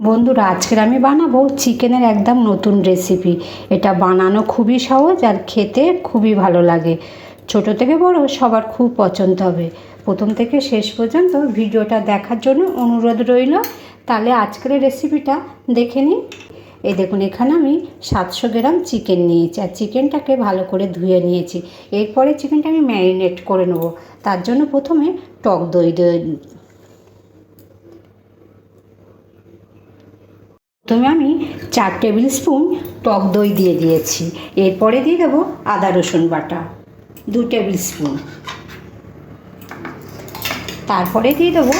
বন্ধুরা, আজকের আমি বানাবো চিকেনের একদম নতুন রেসিপি এটা বানানো খুবই সহজ আর খেতে খুবই ভালো লাগে। ছোট থেকে বড় সবার খুব পছন্দ হবে। প্রথম থেকে শেষ পর্যন্ত ভিডিওটা দেখার জন্য অনুরোধ রইল। তাহলে আজকের রেসিপিটা দেখে নিন এই দেখুন, এখানে আমি সাতশো গ্রাম চিকেন নিয়েছি আর চিকেনটাকে ভালো করে ধুয়ে নিয়েছি। এরপরে চিকেনটা আমি ম্যারিনেট করে নেব। তার জন্য প্রথমে টক দই প্রথমে আমি চার টেবিল স্পুন টক দই দিয়ে দিয়েছি। এরপরে দিয়ে দেবো আদা রসুন বাটা, দু টেবিল স্পুন। তারপরে দিয়ে দেবো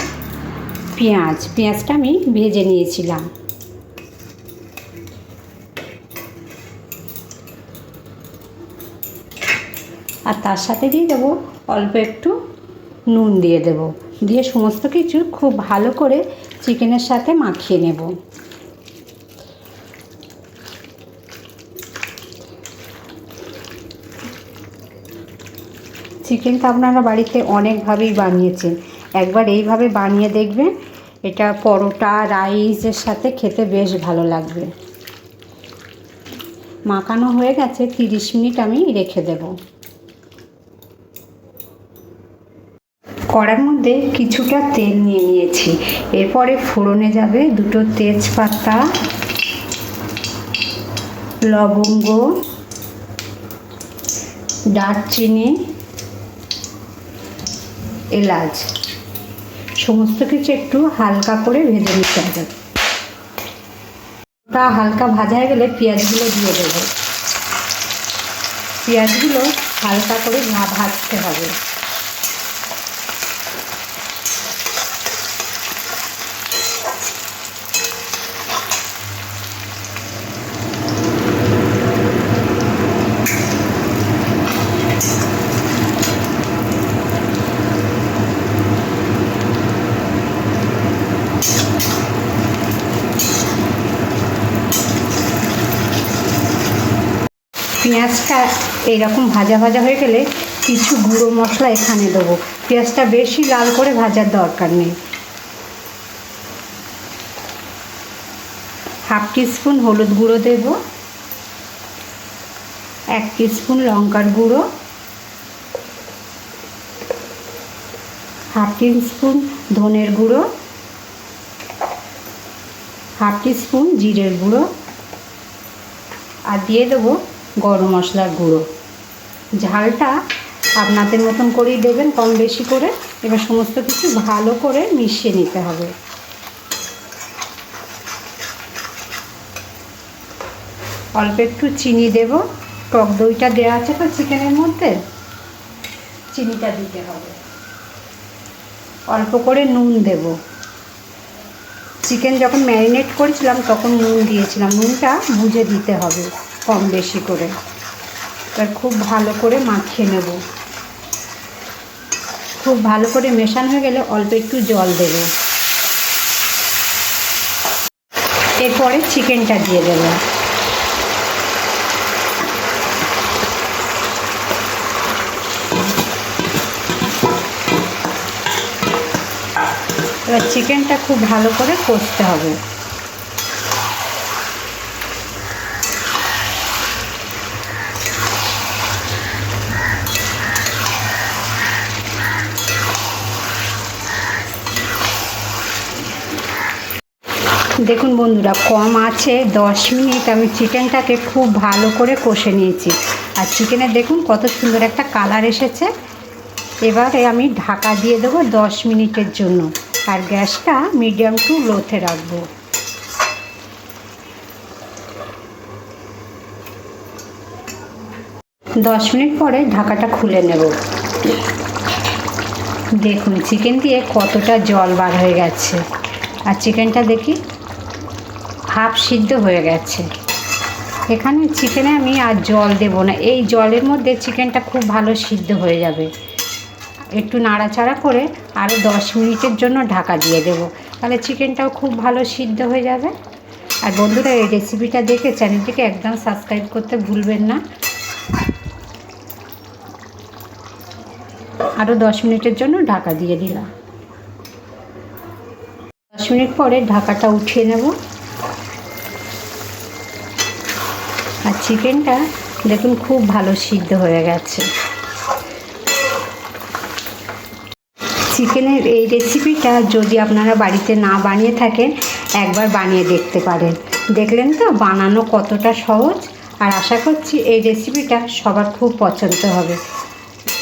পেঁয়াজ, পেঁয়াজটা আমি ভেজে নিয়েছিলাম। আর তার সাথে দিয়ে দেবো অল্প একটু নুন দিয়ে দেবো। দিয়ে সমস্ত কিছু খুব ভালো করে চিকেনের সাথে মাখিয়ে নেব। চিকেনটা আপনারা বাড়িতে অনেকভাবেই বানিয়েছেন। একবার এইভাবে বানিয়ে দেখবেন, এটা পরোটা, রাইসের সাথে খেতে বেশ ভালো লাগবে। মাখানো হয়ে গেছে, তিরিশ মিনিট আমি রেখে দেব। কড়ার মধ্যে কিছুটা তেল নিয়ে নিয়েছি। এরপরে ফোড়নে যাবে দুটো তেজপাতা, লবঙ্গ, দারচিনি এলাচ। সমস্ত কিছু একটু হালকা করে ভেজে নিতে হবে। তা হালকা ভাজা হয়ে গেলে পেঁয়াজগুলো দিয়ে দেবে। পেঁয়াজগুলো হালকা করে না ভাজতে হবে। পেঁয়াজটা এইরকম ভাজা ভাজা হয়ে গেলে কিছু গুঁড়ো মশলা এখানে দেবো। পেঁয়াজটা বেশি লাল করে ভাজার দরকার নেই। হাফ টিস্পুন হলুদ গুঁড়ো দেব। এক টিস্পুন লঙ্কার গুঁড়ো। হাফ টিস্পুন ধনের গুঁড়ো। হাফ টিস্পুন জিরের গুঁড়ো। আর দিয়ে দেবো গরম মশলার গুঁড়ো। ঝালটা আপনাদের মতন করেই দেবেন, কম বেশি করে। এবার সমস্ত কিছু ভালো করে মিশিয়ে নিতে হবে। অল্প একটু চিনি দেব। টক দইটা দেওয়া আছে তো চিকেনের মধ্যে। চিনিটা দিতে হবে। অল্প করে নুন দেব। চিকেন যখন ম্যারিনেট করেছিলাম, তখন নুন দিয়েছিলাম। নুনটা বুঝে দিতে হবে। কম বেশি করে। এবার খুব ভালো করে মাখিয়ে নেব। খুব ভালো করে মেশানো হয়ে গেলে অল্প একটু জল দেব। এরপরে চিকেনটা দিয়ে দেব। এবার চিকেনটা খুব ভালো করে কষতে হবে। দেখুন বন্ধুরা, কম আছে, দশ মিনিট। আমি চিকেনটাকে খুব ভালো করে কষে নিয়েছি। আর চিকেনে দেখুন কত সুন্দর একটা কালার এসেছে। এবারে আমি ঢাকা দিয়ে দেবো দশ মিনিটের জন্য। আর গ্যাসটা মিডিয়াম টু লোতে রাখব। দশ মিনিট পরে ঢাকাটা খুলে নেব। দেখুন, চিকেন দিয়ে কতটা জল বার হয়ে গেছে। আর চিকেনটা দেখি। হাফ সিদ্ধ হয়ে গেছে। এখানে চিকেনে আমি আর জল দেব না। এই জলের মধ্যে চিকেনটা খুব ভালো সিদ্ধ হয়ে যাবে। একটু নাড়াচাড়া করে আরও দশ মিনিটের জন্য ঢাকা দিয়ে দেবো। তাহলে চিকেনটাও খুব ভালো সিদ্ধ হয়ে যাবে। আর বন্ধুরা, এই রেসিপিটা দেখে চ্যানেলটিকে একদম সাবস্ক্রাইব করতে ভুলবেন না। আরও দশ মিনিটের জন্য ঢাকা দিয়ে দিলাম। দশ মিনিট পরে ঢাকাটা উঠিয়ে নেব। চিকেনটা দেখুন খুব ভালো সিদ্ধ হয়ে গেছে। চিকেনের এই রেসিপিটা যদি আপনারা বাড়িতে না বানিয়ে থাকেন, একবার বানিয়ে দেখতে পারেন। দেখলেন তো বানানো কতটা সহজ? আর আশা করছি এই রেসিপিটা সবার খুব পছন্দ হবে।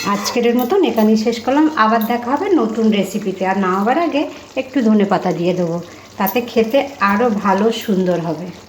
আজকের মতন এখানেই শেষ করলাম। আবার দেখা হবে নতুন রেসিপিতে। আর না হবার আগে একটু ধনে পাতা দিয়ে দেবো। তাতে খেতে আরও ভালো সুন্দর হবে।